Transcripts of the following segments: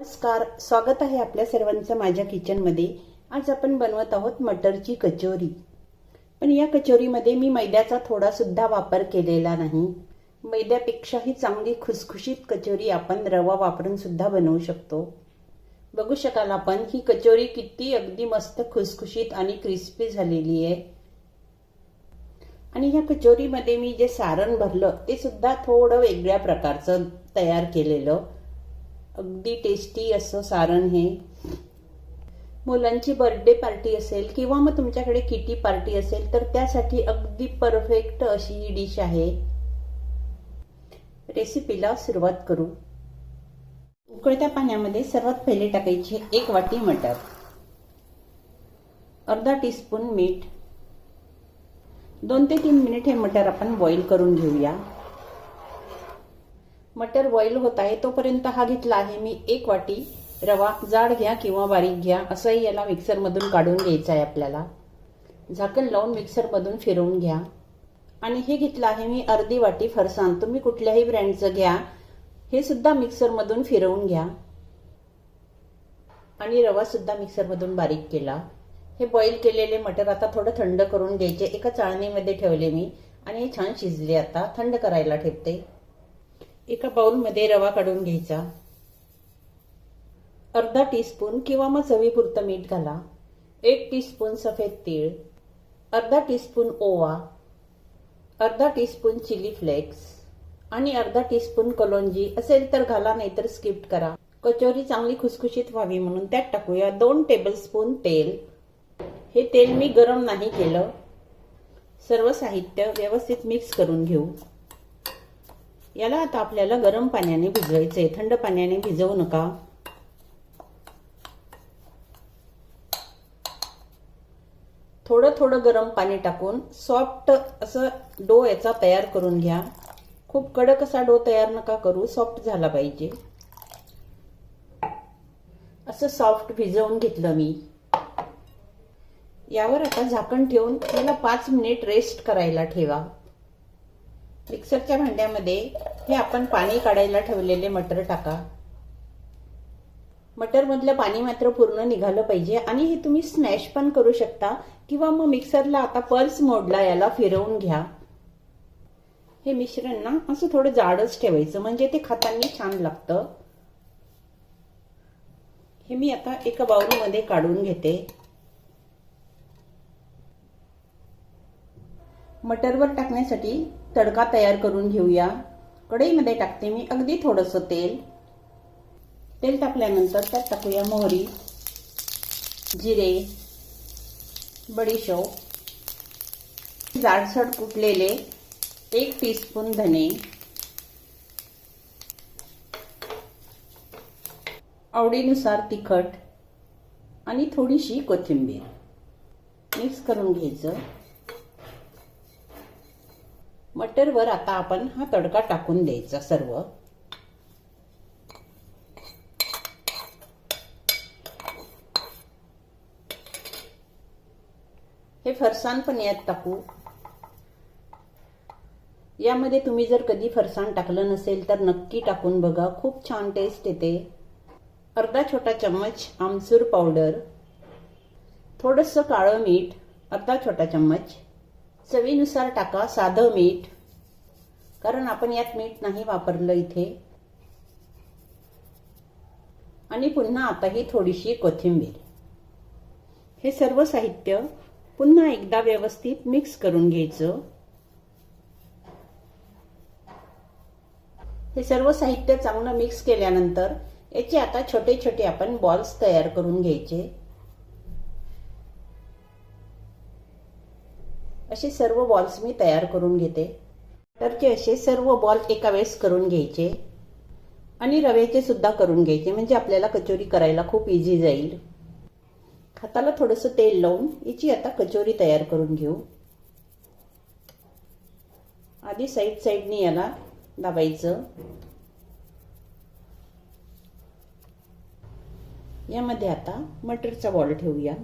नमस्कार स्वागत आहे आपल्या सर्वांचं माझ्या किचनमध्ये. आज आपण बनवत आहोत मटरची कचोरी. पण या कचोरीमध्ये मी मैद्याचा थोडासुद्धा वापर केलेला नाही. मैद्यापेक्षाही चांगली खुसखुशीत कचोरी आपण रवा वापरून सुद्धा बनवू शकतो. बघू शकाल आपण ही कचोरी किती अगदी मस्त खुसखुशीत आणि क्रिस्पी झालेली आहे. आणि या कचोरीमध्ये मी जे सारण भरलं ते सुद्धा थोडं वेगळ्या प्रकारचं तयार केलेलं. अगदी टेस्टी असं सारण हे. मुलांची बर्थडे पार्टी असेल किंवा मग तुमच्याकडे किटी पार्टी असेल तर त्यासाठी अगदी परफेक्ट अशी ही डिश आहे. रेसिपीला सुरुवात करू. उकळत्या पाण्यामध्ये सर्वात पहिले टाकायचे एक वाटी मटर अर्धा टीस्पून मीठ. दोन ते तीन मिनिट हे मटर आपण बॉईल करून घेऊया. मटर बॉईल होत आहे तोपर्यंत हा घेतला आहे. मी एक वाटी रवा जाड घ्या किंवा बारीक घ्या असंही याला मिक्सरमधून काढून घ्यायचं आहे आपल्याला. झाकण लावून मिक्सरमधून फिरवून घ्या. आणि हे घेतलं आहे मी अर्धी वाटी फरसाण. तुम्ही कुठल्याही ब्रँडचं घ्या. हे सुद्धा मिक्सरमधून फिरवून घ्या. आणि रवा सुद्धा मिक्सरमधून बारीक केला. हे बॉईल केलेले मटर आता थोडं थंड करून घ्यायचे. एका चाळणीमध्ये ठेवले मी. आणि हे छान शिजले आता. थंड करायला ठेवते. एका बाउलमध्ये रवा काढून घ्यायचा. अर्धा टीस्पून किंवा मग चवीपुरतं मीठ घाला. एक टीस्पून सफेद तीळ. अर्धा टीस्पून ओवा. अर्धा टीस्पून चिली फ्लेक्स आणि अर्धा टीस्पून कलोंजी असेल तर घाला नाहीतर स्किप करा. कचोरी चांगली खुसखुशीत व्हावी म्हणून त्यात टाकूया दोन टेबलस्पून तेल. हे तेल मी गरम नाही केलं. सर्व साहित्य व्यवस्थित मिक्स करून घेऊ. याला आता आपल्याला गरम पाण्याने भिजवायचंय. थंड पाण्याने भिजवू नका. थोडं थोडं गरम पाणी टाकून सॉफ्ट असं डो याचा तयार करून घ्या. खूप कडक असा डो तयार नका करू सॉफ्ट झाला पाहिजे. असं सॉफ्ट भिजवून घेतलं मी. यावर आता झाकण ठेवून याला पाच मिनिट रेस्ट करायला ठेवा. मिक्सरच्या भांड्यामध्ये हे आपण पाणी काढायला ठेवलेले मटर टाका. मटरमधलं पाणी मात्र पूर्ण निघालं पाहिजे आणि हे तुम्ही स्मॅश पण करू शकता किंवा मग मिक्सरला आता पल्स मोडला याला फिरवून घ्या. हे मिश्रण ना असं थोडं जाडच ठेवायचं म्हणजे ते खाताना छान लागतं. हे मी आता एका बाउलमध्ये काढून घेते. मटरवर टाकण्यासाठी तडका तयार करून घेऊया. कढईमध्ये टाकते मी अगदी थोडंसं तेल. तेल टाकल्यानंतर त्यात टाकूया मोहरी जिरे बडीशोप जाडसड कुटलेले एक टीस्पून धने आवडीनुसार तिखट आणि थोडीशी कोथिंबीर. मिक्स करून घ्यायचं. मटरवर आता आपण हा तडका टाकून द्यायचा सर्व. हे फरसाण पण यात टाकू. यामध्ये तुम्ही जर कधी फरसाण टाकलं नसेल तर नक्की टाकून बघा. खूप छान टेस्ट येते. अर्धा छोटा चम्मच आमचूर पावडर. थोडंसं काळं मीठ अर्धा छोटा चम्मच. चवीनुसार टाका साधं मीठ कारण आपण यात मीठ नाही वापरलं इथे. आणि पुन्हा आता ही थोडीशी कोथिंबीर. हे सर्व साहित्य पुन्हा एकदा व्यवस्थित मिक्स करून घ्यायचं. हे सर्व साहित्य चांगलं मिक्स केल्यानंतर याचे आता छोटे छोटे आपण बॉल्स तयार करून घ्यायचे. असे सर्व बॉल्स मी तयार करून घेते. बटरचे असे सर्व बॉल एका वेळेस करून घ्यायचे. आणि रव्याचे सुद्धा करून घ्यायचे. म्हणजे आपल्याला कचोरी करायला खूप इझी जाईल. हाताला थोडंसं तेल लावून याची आता कचोरी तयार करून घेऊ. आधी साईड साईडने याला दाबायचं. यामध्ये आता मटरचा बॉल ठेवूया.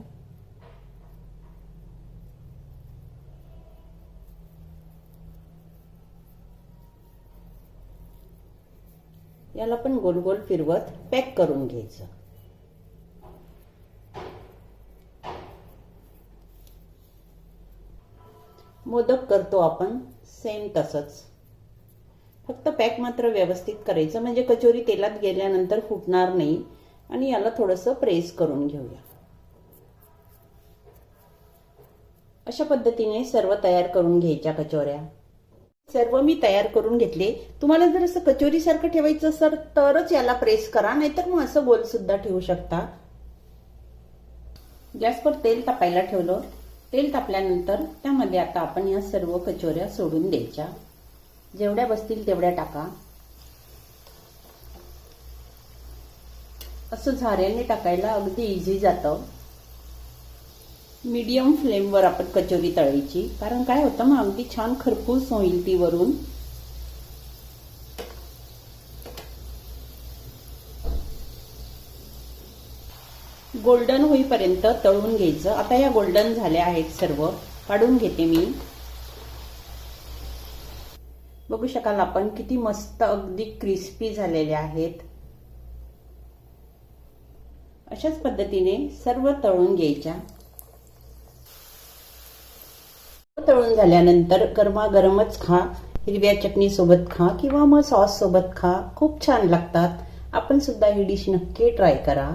याला पण गोल गोल फिरवत पॅक करून घ्यायचं. मोदक करतो आपण सेम तसंच. फक्त पॅक मात्र व्यवस्थित करायचं म्हणजे कचोरी तेलात गेल्यानंतर फुटणार नाही. आणि याला थोडंसं प्रेस करून घेऊया. अशा पद्धतीने सर्व तयार करून घ्यायच्या कचोऱ्या. सर्व मी तयार करून घेतले. तुम्हाला जर असं कचोरीसारखं ठेवायचं असेल तरच याला प्रेस करा नाहीतर मग असं गोल सुद्धा ठेवू शकता. गॅसवर तेल तापायला ठेवलं. तेल तापल्यानंतर त्यामध्ये आता आपण या सर्व कचोऱ्या सोडून द्यायच्या. जेवढ्या बसतील तेवढ्या टाका. असं झाऱ्याने टाकायला अगदी इझी जातं. मीडियम फ्लेमवर आपण कचोरी तळायची. कारण काय होतं मग अगदी छान खरपूस होईल ती वरून. गोल्डन होईपर्यंत तळून घ्यायचं. आता या गोल्डन झाल्या आहेत सर्व. काढून घेते मी. बघू शकाल आपण किती मस्त अगदी क्रिस्पी झालेल्या आहेत. अशाच पद्धतीने सर्व तळून घ्यायच्या. तळून झाल्यानंतर गरमागरमच खा हिरव्या चटणी सोबत खा किंवा मग सॉस सोबत खा. खूप छान लागतात. आपण सुद्धा ही डिश नक्की ट्राय करा.